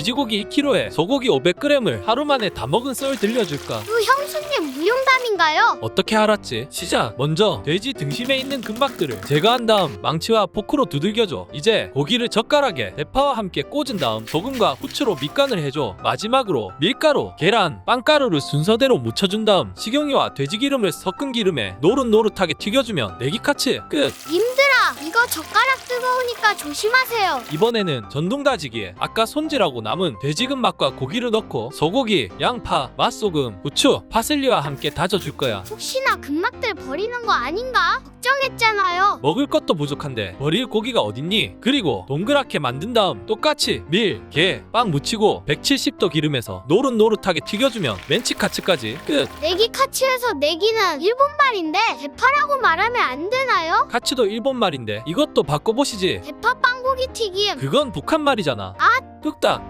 돼지고기 2kg에 소고기 500g을 하루 만에 다 먹은 썰 들려줄까? 그 형수님 무용담인가요? 어떻게 알았지? 시작! 먼저 돼지 등심에 있는 근막들을 제거한 다음 망치와 포크로 두들겨줘. 이제 고기를 젓가락에 대파와 함께 꽂은 다음 소금과 후추로 밑간을 해줘. 마지막으로 밀가루, 계란, 빵가루를 순서대로 묻혀준 다음 식용유와 돼지기름을 섞은 기름에 노릇노릇하게 튀겨주면 내기카츠 끝! 님들아 이거 젓가락 뜨거우니까 조심하세요. 이번에는 전동 다지기에 아까 손질하고 남은 돼지근막과 고기를 넣고 소고기, 양파, 맛소금, 후추, 파슬리와 함께 다져줄 거야. 혹시나 근막들 버리는 거 아닌가? 걱정했잖아요. 먹을 것도 부족한데 버릴 고기가 어딨니? 그리고 동그랗게 만든 다음 똑같이 밀, 게, 빵 묻히고 170도 기름에서 노릇노릇하게 튀겨주면 멘치카츠까지 끝! 내기 카츠에서 내기는 일본 말인데 대파라고 말하면 안 되나요? 카츠도 일본 말인데 이것도 바꿔보시지 대파 빵고기 튀김. 그건 북한 말이잖아 아. 뚝딱